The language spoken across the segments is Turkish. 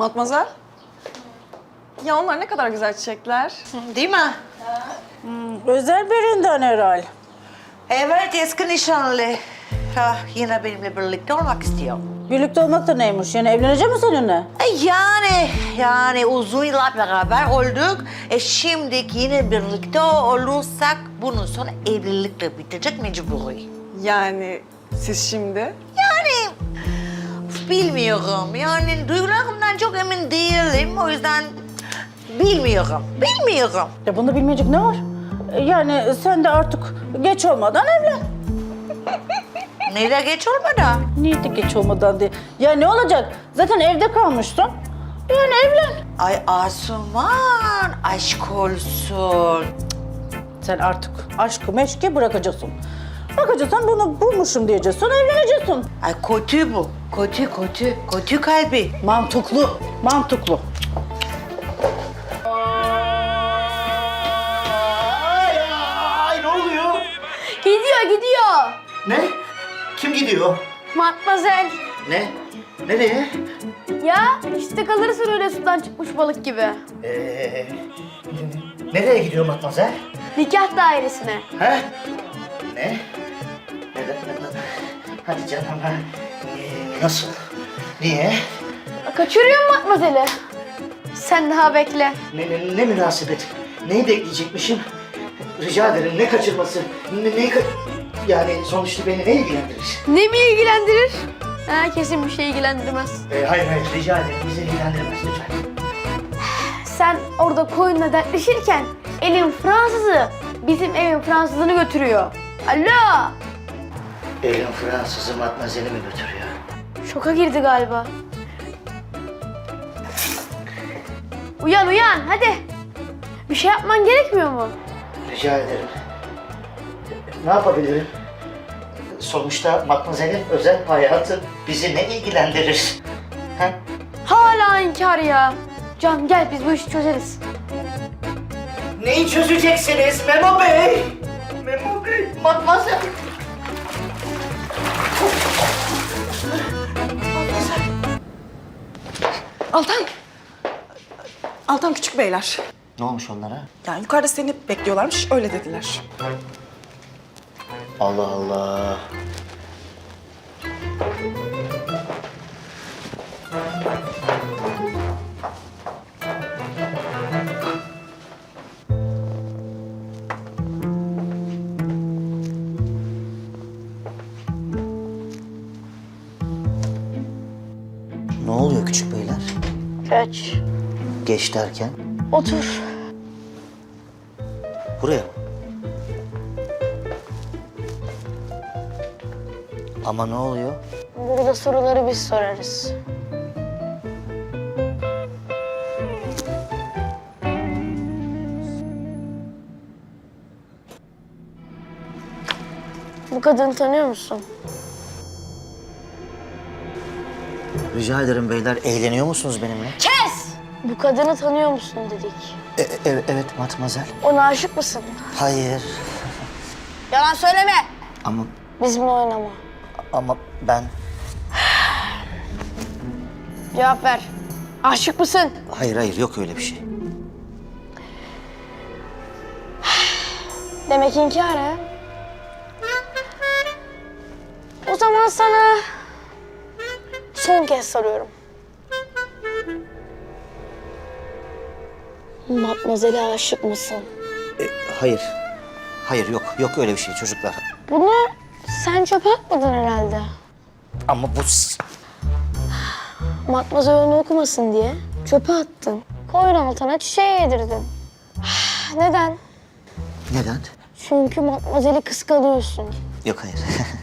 Matmazel. Ya onlar ne kadar güzel çiçekler. Değil mi? Özel birinden herhal. Evet eski nişanlı. Ha, yine benimle birlikte olmak istiyor. Birlikte olmak da neymiş? Yani evlenecek mi seninle? E yani, yani uzun yıllar beraber olduk. E şimdi yine birlikte olursak bunun sonra evlilikle bitecek mecburi. Yani siz şimdi... Yani bilmiyorum. Yani duygularımdan çok emin değilim. O yüzden bilmiyorum. Bilmiyorum. Ya bunda bilmeyecek ne var? E, Yani sen de artık geç olmadan evlen. Nereye geç olmadan? Niye de geç olmadan diye. Ya ne olacak? Zaten evde kalmıştın. Yani evlen. Ay Asuman, aşk olsun. Sen artık aşkı meşki bırakacaksın. Bakacaksın bunu bulmuşum diyeceksin, evleneceksin. Ay kötü bu. Kötü, kötü. Kötü kalbi. Mantıklı, mantıklı. Ay, ay ne oluyor? Gidiyor gidiyor. Ne? Kim gidiyor? Matmazel. Ne? Nereye? Ya işte kalırsın öyle sudan çıkmış balık gibi. Ee, nereye gidiyor Matmazel? Nikah dairesine. He? Ne? Neden? Hadi canım. ha. Ee, nasıl? Niye? Kaçırıyorum Matmazel'i. Sen daha bekle. Ne, ne, ne münasebet? Neyi bekleyecekmişim? Rica ederim ne kaçırması? Ne, neyi ka- yani sonuçta beni ne ilgilendirir? Ne mi ilgilendirir? Ha, kesin bir şey ilgilendirmez. Ee, hayır hayır rica ederim bizi ilgilendirmez lütfen. Sen orada koyunla dertleşirken elin Fransızı bizim evin Fransızını götürüyor. Alo! Elin Fransızı Matmazel'i mi götürüyor? Şoka girdi galiba. Uyan uyan hadi. Bir şey yapman gerekmiyor mu? Rica ederim. Ne yapabilirim? Sonuçta Matmazel'in özel hayatı bizi ne ilgilendirir? Ha? Hala inkar ya. Can gel biz bu işi çözeriz. Neyi çözeceksiniz Memo Bey? Bey, Matmazel. Altan. Altan küçük beyler. Ne olmuş onlara? Yani yukarıda seni bekliyorlarmış, öyle dediler. Allah Allah. Geç. Geç derken Otur. buraya mı? Ama ne oluyor? Burada soruları biz sorarız. Bu kadını tanıyor musun? Rica ederim beyler eğleniyor musunuz benimle? Kes! Bu kadını tanıyor musun dedik. E- e- evet matmazel. Ona aşık mısın? Hayır. Yalan söyleme. Ama Bizimle oynama. ama ben Cevap ver. Aşık mısın? hayır hayır yok öyle bir şey. Demek inkar ha? O zaman sana son kez soruyorum. Matmazel'e aşık mısın? E, hayır. Hayır yok yok öyle bir şey çocuklar. Bunu sen çöpe atmadın herhalde. Ama bu Matmazel onu okumasın diye çöpe attın. Koyun altına çiçeği yedirdin. Neden? neden? Çünkü Matmazel'i kıskanıyorsun. Yok hayır.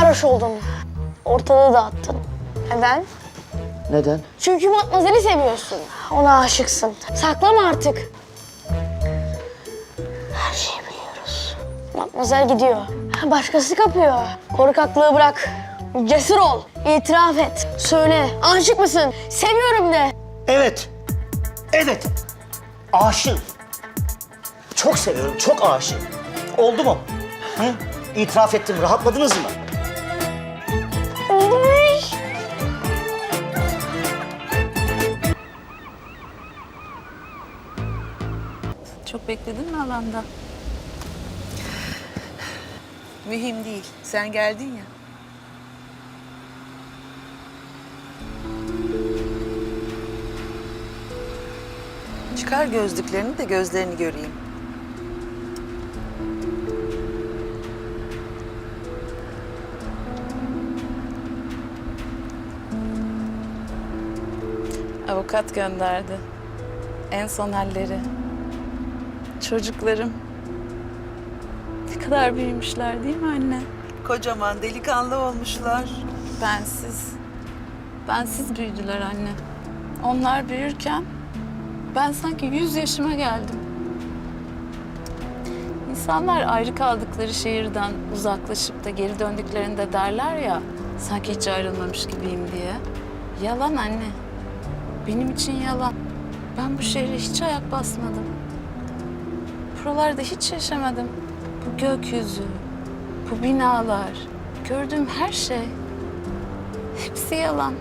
Sarhoş oldun. Ortalığı dağıttın. Neden? neden? Çünkü Matmazel'i seviyorsun. Ona aşıksın. Saklama artık. Her şeyi biliyoruz. Matmazel gidiyor. Başkası kapıyor. Korkaklığı bırak. Cesur ol. İtiraf et. Söyle. Aşık mısın? Seviyorum de. Evet. Evet. Aşığım. Çok seviyorum, çok aşığım. Oldu mu? Hı? İtiraf ettim, rahatladınız mı? Çok bekledin mi alanda? Mühim değil. Sen geldin ya. Çıkar gözlüklerini de gözlerini göreyim. Avukat gönderdi. En son halleri. Çocuklarım. Ne kadar büyümüşler değil mi anne? Kocaman delikanlı olmuşlar. Bensiz. Bensiz büyüdüler anne. Onlar büyürken ben sanki yüz yaşıma geldim. İnsanlar ayrı kaldıkları şehirden uzaklaşıp da geri döndüklerinde derler ya sanki hiç ayrılmamış gibiyim diye. Yalan anne. Benim için yalan. Ben bu şehre hiç ayak basmadım. Buralarda hiç yaşamadım. Bu gökyüzü, bu binalar, gördüğüm her şey hepsi yalan.